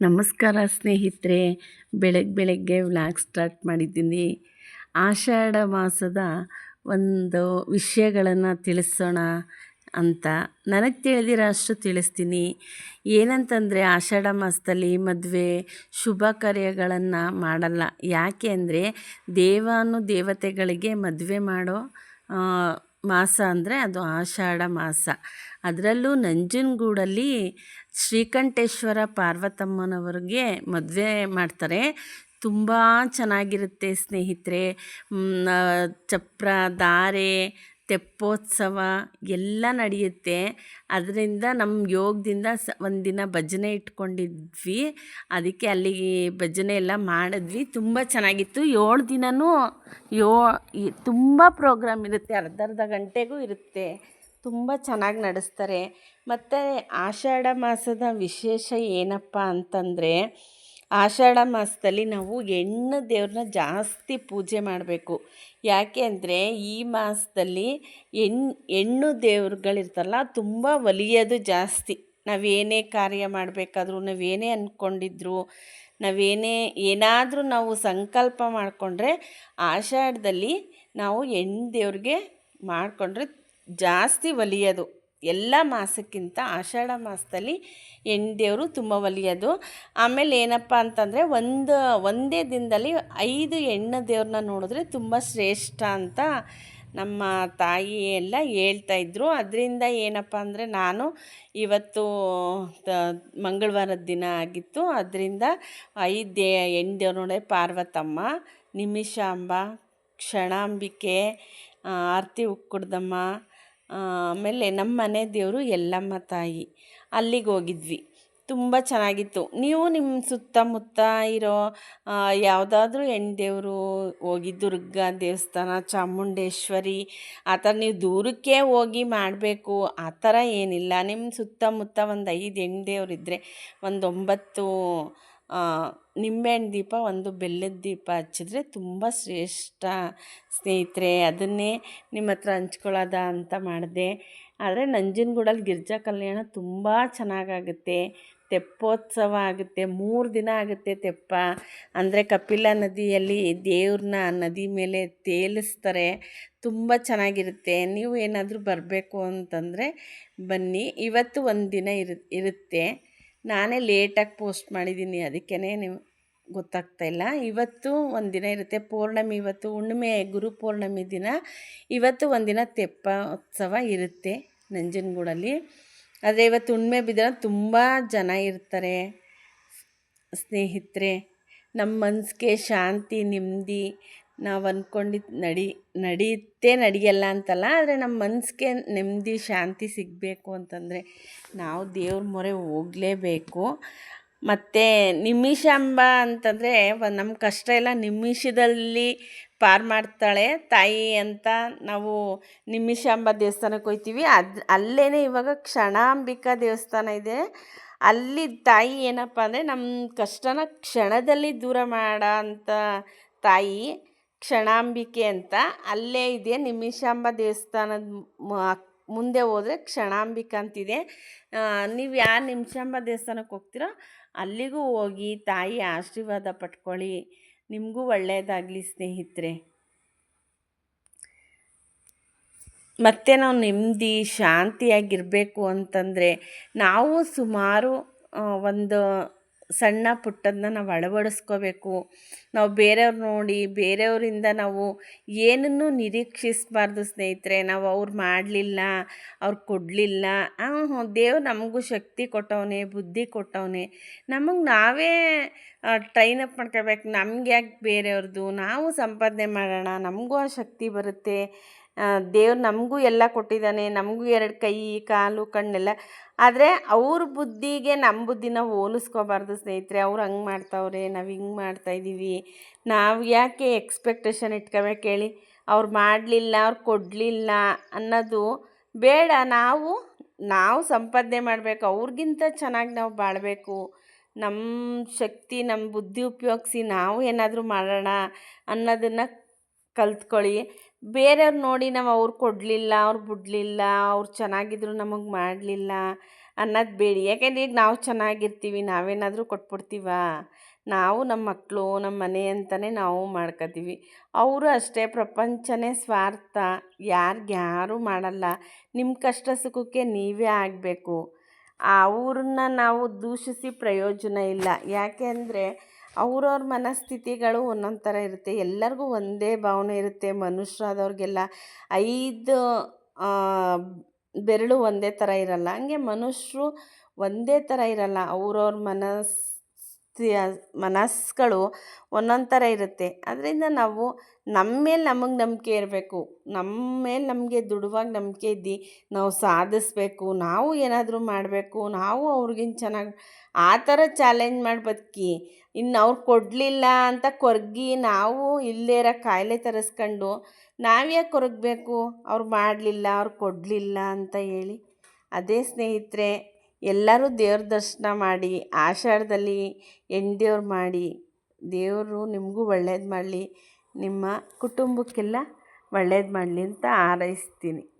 ನಮಸ್ಕಾರ ಸ್ನೇಹಿತರೆ. ಬೆಳಗ್ಗೆ ಬೆಳಗ್ಗೆ ವ್ಲಾಗ್ ಸ್ಟಾರ್ಟ್ ಮಾಡಿದ್ದೀನಿ. ಆಷಾಢ ಮಾಸದ ಒಂದು ವಿಷಯಗಳನ್ನು ತಿಳಿಸೋಣ ಅಂತ. ನನಗೆ ತಿಳಿದಿರೋ ಅಷ್ಟು ತಿಳಿಸ್ತೀನಿ. ಏನಂತಂದರೆ ಆಷಾಢ ಮಾಸದಲ್ಲಿ ಮದುವೆ ಶುಭ ಕಾರ್ಯಗಳನ್ನು ಮಾಡಲ್ಲ. ಯಾಕೆ ಅಂದರೆ ದೇವಾನು ದೇವತೆಗಳಿಗೆ ಮದುವೆ ಮಾಡೋ ಮಾಸ ಅಂದರೆ ಅದು ಆಷಾಢ ಮಾಸ. ಅದರಲ್ಲೂ ನಂಜನಗೂಡಲ್ಲಿ ಶ್ರೀಕಂಠೇಶ್ವರ ಪಾರ್ವತಮ್ಮನವ್ರಿಗೆ ಮದುವೆ ಮಾಡ್ತಾರೆ. ತುಂಬ ಚೆನ್ನಾಗಿರುತ್ತೆ ಸ್ನೇಹಿತರೆ. ಚಪ್ರ ಧಾರೆ ತೆಪ್ಪೋತ್ಸವ ಎಲ್ಲ ನಡೆಯುತ್ತೆ. ಅದರಿಂದ ನಮ್ಮ ಯೋಗದಿಂದ ಸ ಒಂದಿನ ಭಜನೆ ಇಟ್ಕೊಂಡಿದ್ವಿ. ಅದಕ್ಕೆ ಅಲ್ಲಿಗೆ ಭಜನೆ ಎಲ್ಲ ಮಾಡಿದ್ವಿ. ತುಂಬ ಚೆನ್ನಾಗಿತ್ತು. ಏಳು ದಿನವೂ ಯೋ ತುಂಬ ಪ್ರೋಗ್ರಾಮ್ ಇರುತ್ತೆ. ಅರ್ಧ ಅರ್ಧ ಗಂಟೆಗೂ ಇರುತ್ತೆ. ತುಂಬ ಚೆನ್ನಾಗಿ ನಡೆಸ್ತಾರೆ. ಮತ್ತು ಆಷಾಢ ಮಾಸದ ವಿಶೇಷ ಏನಪ್ಪ ಅಂತಂದರೆ ಆಷಾಢ ಮಾಸದಲ್ಲಿ ನಾವು ಹೆಣ್ಣು ದೇವ್ರನ್ನ ಜಾಸ್ತಿ ಪೂಜೆ ಮಾಡಬೇಕು. ಯಾಕೆ ಅಂದರೆ ಈ ಮಾಸದಲ್ಲಿ ಹೆಣ್ಣು ಹೆಣ್ಣು ದೇವ್ರುಗಳಿರ್ತಲ್ಲ ತುಂಬ ಒಲಿಯೋದು ಜಾಸ್ತಿ. ನಾವೇನೇ ಕಾರ್ಯ ಮಾಡಬೇಕಾದ್ರೂ ನಾವೇನೇ ಅಂದ್ಕೊಂಡಿದ್ರು ನಾವೇನೇ ಏನಾದರೂ ನಾವು ಸಂಕಲ್ಪ ಮಾಡಿಕೊಂಡ್ರೆ ಆಷಾಢದಲ್ಲಿ ನಾವು ಹೆಣ್ಣು ದೇವ್ರಿಗೆ ಮಾಡಿಕೊಂಡ್ರೆ ಜಾಸ್ತಿ ಒಲಿಯೋದು. ಎಲ್ಲ ಮಾಸಕ್ಕಿಂತ ಆಷಾಢ ಮಾಸದಲ್ಲಿ ಹೆಣ್ಣು ದೇವರು ತುಂಬ ಒಲಿಯೋದು. ಆಮೇಲೆ ಏನಪ್ಪ ಅಂತಂದರೆ ಒಂದು, ಒಂದೇ ದಿನದಲ್ಲಿ ಐದು ಹೆಣ್ಣು ದೇವ್ರನ್ನ ನೋಡಿದ್ರೆ ತುಂಬ ಶ್ರೇಷ್ಠ ಅಂತ ನಮ್ಮ ತಾಯಿ ಎಲ್ಲ ಹೇಳ್ತಾ ಇದ್ದರು ಅದರಿಂದ ಏನಪ್ಪ ಅಂದರೆ ನಾನು ಇವತ್ತು ಮಂಗಳವಾರದ ದಿನ ಆಗಿತ್ತು. ಅದರಿಂದ ಐದು ಹೆಣ್ಣು ದೇವ್ರು ಪಾರ್ವತಮ್ಮ, ನಿಮಿಷಾಂಬ, ಕ್ಷಣಾಂಬಿಕೆ ಆರತಿ ಉಕ್ಕುಡ್ದಮ್ಮ ಆಮೇಲೆ ನಮ್ಮ ಮನೆ ದೇವರು ಎಲ್ಲಮ್ಮ ತಾಯಿ. ಅಲ್ಲಿಗೆ ಹೋಗಿದ್ವಿ. ತುಂಬ ಚೆನ್ನಾಗಿತ್ತು. ನೀವು ನಿಮ್ಮ ಸುತ್ತಮುತ್ತ ಇರೋ ಯಾವುದಾದ್ರೂ ಹೆಣ್ಣು ದೇವರು ಹೋಗಿ ದುರ್ಗಾ ದೇವಸ್ಥಾನ, ಚಾಮುಂಡೇಶ್ವರಿ ಆ ಥರ ನೀವು ದೂರಕ್ಕೆ ಹೋಗಿ ಮಾಡಬೇಕು ಆ ಥರ ಏನಿಲ್ಲ. ನಿಮ್ಮ ಸುತ್ತಮುತ್ತ ಒಂದು ಐದು ಹೆಣ್ಣು ದೇವರಿದ್ದರೆ ಒಂದು ಒಂಬತ್ತು ನಿಂಬೆಹಣ್ಣು ದೀಪ, ಒಂದು ಬೆಲ್ಲದ ದೀಪ ಹಚ್ಚಿದ್ರೆ ತುಂಬ ಶ್ರೇಷ್ಠ ಸ್ನೇಹಿತರೆ. ಅದನ್ನೇ ನಿಮ್ಮ ಹತ್ರ ಹಂಚ್ಕೊಳ್ಳೋದ ಅಂತ ಮಾಡಿದೆ. ಆದರೆ ನಂಜನಗೂಡಲ್ಲಿ ಗಿರ್ಜಾ ಕಲ್ಯಾಣ ತುಂಬ ಚೆನ್ನಾಗಾಗುತ್ತೆ. ತೆಪ್ಪೋತ್ಸವ ಆಗುತ್ತೆ. ಮೂರು ದಿನ ಆಗುತ್ತೆ ತೆಪ್ಪ. ಅಂದರೆ ಕಪಿಲ ನದಿಯಲ್ಲಿ ದೇವ್ರನ್ನ ನದಿ ಮೇಲೆ ತೇಲಿಸ್ತಾರೆ. ತುಂಬ ಚೆನ್ನಾಗಿರುತ್ತೆ. ನೀವು ಏನಾದರೂ ಬರಬೇಕು ಅಂತಂದರೆ ಬನ್ನಿ. ಇವತ್ತು ಒಂದು ದಿನ ಇರು, ಇರುತ್ತೆ. ನಾನೇ ಲೇಟಾಗಿ ಪೋಸ್ಟ್ ಮಾಡಿದ್ದೀನಿ ಅದಕ್ಕೇ ನೀವು ಗೊತ್ತಾಗ್ತಾ ಇಲ್ಲ. ಇವತ್ತು ಒಂದಿನ ದಿನ ಇರುತ್ತೆ, ಪೌರ್ಣಮಿ ಇವತ್ತು, ಹುಣ್ಣಿಮೆ, ಗುರು ಪೌರ್ಣಮಿ ದಿನ. ಇವತ್ತು ಒಂದಿನ ತೆಪ್ಪ ಉತ್ಸವ ಇರುತ್ತೆ ನಂಜನಗೂಡಲ್ಲಿ. ಆದರೆ ಇವತ್ತು ಹುಣ್ಣಿಮೆ ಬಿದ್ದರೆ ತುಂಬ ಜನ ಇರ್ತಾರೆ, ಸ್ನೇಹಿತರೆ. ನಮ್ಮ ಮನಸ್ಸಿಗೆ ಶಾಂತಿ ನೆಮ್ಮದಿ ನಾವು ಅಂದ್ಕೊಂಡಿದ್ದು ನಡಿ ನಡೆಯುತ್ತೆ ನಡೆಯಲ್ಲ ಅಂತಲ್ಲ, ಆದರೆ ನಮ್ಮ ಮನಸ್ಸಿಗೆ ನೆಮ್ಮದಿ ಶಾಂತಿ ಸಿಗಬೇಕು ಅಂತಂದರೆ ನಾವು ದೇವ್ರ ಮೊರೆ ಹೋಗಲೇಬೇಕು. ಮತ್ತು ನಿಮಿಷಾಂಬ ಅಂತಂದರೆ ನಮ್ಮ ಕಷ್ಟ ಎಲ್ಲ ನಿಮಿಷದಲ್ಲಿ ಪಾರು ಮಾಡ್ತಾಳೆ. ತಾಯಿ ಅಂತ ನಾವು ನಿಮಿಷಾಂಬ ದೇವಸ್ಥಾನಕ್ಕೆ ಹೋಗ್ತೀವಿ ಅದು ಅಲ್ಲೇ ಇವಾಗ ಕ್ಷಣಾಂಬಿಕಾ ದೇವಸ್ಥಾನ ಇದೆ. ಅಲ್ಲಿ ತಾಯಿ ಏನಪ್ಪ ಅಂದರೆ ನಮ್ಮ ಕಷ್ಟನ ಕ್ಷಣದಲ್ಲಿ ದೂರ ಮಾಡೋ ಅಂಥ ತಾಯಿ. ಕ್ಷಣಾಂಬಿಕೆ ಅಂತ ಅಲ್ಲೇ ಇದೆ. ನಿಮಿಷಾಂಬ ದೇವಸ್ಥಾನದ ಮುಂದೆ ಹೋದರೆ ಕ್ಷಣಾಂಬಿಕ ಅಂತಿದೆ. ನೀವು ಯಾರು ನಿಮಿಷಾಂಬ ದೇವಸ್ಥಾನಕ್ಕೆ ಹೋಗ್ತೀರೋ ಅಲ್ಲಿಗೂ ಹೋಗಿ ತಾಯಿ ಆಶೀರ್ವಾದ ಪಟ್ಕೊಳ್ಳಿ. ನಿಮಗೂ ಒಳ್ಳೆಯದಾಗಲಿ ಸ್ನೇಹಿತರೆ. ಮತ್ತು ನಾವು ನೆಮ್ಮದಿ ಶಾಂತಿಯಾಗಿರಬೇಕು ಅಂತಂದರೆ ನಾವು ಸುಮಾರು ಒಂದು ಸಣ್ಣ ಪುಟ್ಟದನ್ನ ನಾವು ಅಳವಡಿಸ್ಕೋಬೇಕು. ನಾವು ಬೇರೆಯವ್ರು ನೋಡಿ, ಬೇರೆಯವರಿಂದ ನಾವು ಏನನ್ನೂ ನಿರೀಕ್ಷಿಸಬಾರ್ದು ಸ್ನೇಹಿತರೆ. ನಾವು ಅವ್ರು ಮಾಡಲಿಲ್ಲ, ಅವ್ರು ಕೊಡಲಿಲ್ಲ. ದೇವ್ರು ನಮಗೂ ಶಕ್ತಿ ಕೊಟ್ಟವನೆ, ಬುದ್ಧಿ ಕೊಟ್ಟವನೆ. ನಮಗೆ ನಾವೇ ಟ್ರೈನ್ ಅಪ್ ಮಾಡ್ಕೋಬೇಕು ನಮ್ಗೆ ಯಾಕೆ ಬೇರೆಯವ್ರದ್ದು ನಾವು ಸಂಪಾದನೆ ಮಾಡೋಣ. ನಮಗೂ ಆ ಶಕ್ತಿ ಬರುತ್ತೆ. ದೇವ್ರು ನಮಗೂ ಎಲ್ಲ ಕೊಟ್ಟಿದ್ದಾನೆ, ನಮಗೂ ಎರಡು ಕೈ, ಕಾಲು, ಕಣ್ಣೆಲ್ಲ. ಆದರೆ ಅವ್ರ ಬುದ್ಧಿಗೆ ನಮ್ಮ ಬುದ್ಧಿನ ಹೋಲಿಸ್ಕೋಬಾರ್ದು ಸ್ನೇಹಿತರೆ. ಅವ್ರು ಹಂಗೆ ಮಾಡ್ತಾವ್ರೆ, ನಾವು ಹಿಂಗೆ ಮಾಡ್ತಾಯಿದ್ದೀವಿ ನಾವು ಯಾಕೆ ಎಕ್ಸ್ಪೆಕ್ಟೇಷನ್ ಇಟ್ಕೋಬೇಕು ಹೇಳಿ ಅವ್ರು ಮಾಡಲಿಲ್ಲ, ಅವ್ರು ಕೊಡಲಿಲ್ಲ ಅನ್ನೋದು ಬೇಡ. ನಾವು ನಾವು ಸಂಪಾದನೆ ಮಾಡಬೇಕು. ಅವ್ರಿಗಿಂತ ಚೆನ್ನಾಗಿ ನಾವು ಬಾಳಬೇಕು. ನಮ್ಮ ಶಕ್ತಿ ನಮ್ಮ ಬುದ್ಧಿ ಉಪಯೋಗಿಸಿ ನಾವು ಏನಾದರೂ ಮಾಡೋಣ ಅನ್ನೋದನ್ನು ಕಲ್ತ್ಕೊಳ್ಳಿ. ಬೇರೆಯವ್ರು ನೋಡಿ ನಾವು ಅವ್ರು ಕೊಡಲಿಲ್ಲ, ಅವ್ರು ಬಿಡಲಿಲ್ಲ, ಅವ್ರು ಚೆನ್ನಾಗಿದ್ರು ನಮಗೆ ಮಾಡಲಿಲ್ಲ ಅನ್ನೋದು ಬೇಡಿ. ಯಾಕೆಂದ್ರೆ ಈಗ ನಾವು ಚೆನ್ನಾಗಿರ್ತೀವಿ, ನಾವೇನಾದರೂ ಕೊಟ್ಬಿಡ್ತೀವ? ನಾವು ನಮ್ಮ ಮಕ್ಕಳು ನಮ್ಮ ಮನೆ ಅಂತಲೇ ನಾವು ಮಾಡ್ಕೋತೀವಿ. ಅವರು ಅಷ್ಟೇ, ಪ್ರಪಂಚನೇ ಸ್ವಾರ್ಥ. ಯಾರಿಗ್ಯಾರೂ ಮಾಡಲ್ಲ. ನಿಮ್ಮ ಕಷ್ಟ ಸುಖಕ್ಕೆ ನೀವೇ ಆಗಬೇಕು. ಅವ್ರನ್ನ ನಾವು ದೂಷಿಸಿ ಪ್ರಯೋಜನ ಇಲ್ಲ. ಯಾಕೆ ಅಂದರೆ ಅವ್ರವ್ರ ಮನಸ್ಥಿತಿಗಳು ಒಂದೊಂದು ಥರ ಇರುತ್ತೆ. ಎಲ್ಲರಿಗೂ ಒಂದೇ ಭಾವನೆ ಇರುತ್ತೆ. ಮನುಷ್ಯರಾದವ್ರಿಗೆಲ್ಲ ಐದು ಬೆರಳು ಒಂದೇ ಥರ ಇರಲ್ಲ. ಹಂಗೆ ಮನುಷ್ಯರು ಒಂದೇ ಥರ ಇರಲ್ಲ. ಅವ್ರವ್ರ ಮನಸ್ ಮನಸ್ಸುಗಳು ಒಂದೊಂದು ಥರ ಇರುತ್ತೆ. ಅದರಿಂದ ನಾವು ನಮ್ಮ ಮೇಲೆ ನಮಗೆ ನಂಬಿಕೆ ಇರಬೇಕು. ನಮ್ಮ ಮೇಲೆ ನಮಗೆ ದೃಢವಾಗಿ ನಂಬಿಕೆ ಇದ್ದು ನಾವು ಸಾಧಿಸ್ಬೇಕು, ನಾವು ಏನಾದರೂ ಮಾಡಬೇಕು, ನಾವು ಅವ್ರಿಗಿಂತ ಚೆನ್ನಾಗಿ ಆ ಥರ ಚಾಲೆಂಜ್ ಮಾಡಿ ಬದುಕಿ ಇನ್ನು ಅವ್ರು ಕೊಡಲಿಲ್ಲ ಅಂತ ಕೊರಗಿ ನಾವು ಇಲ್ಲದೇ ಇರೋ ಕಾಯಿಲೆ ತರಿಸ್ಕೊಂಡು ನಾವ್ಯಾಕೆ ಕೊರಗಬೇಕು? ಅವ್ರು ಮಾಡಲಿಲ್ಲ, ಅವ್ರು ಕೊಡಲಿಲ್ಲ ಅಂತ ಹೇಳಿ. ಅದೇ ಸ್ನೇಹಿತರೆ ಎಲ್ಲರೂ ದೇವ್ರ ದರ್ಶನ ಮಾಡಿ, ಆಷಾಢದಲ್ಲಿ ಎಣ್ದೇವ್ರು ಮಾಡಿ, ದೇವರು ನಿಮಗೂ ಒಳ್ಳೇದು ಮಾಡಲಿ, ನಿಮ್ಮ ಕುಟುಂಬಕ್ಕೆಲ್ಲ ಒಳ್ಳೇದು ಮಾಡಲಿ ಅಂತ ಹಾರೈಸ್ತೀನಿ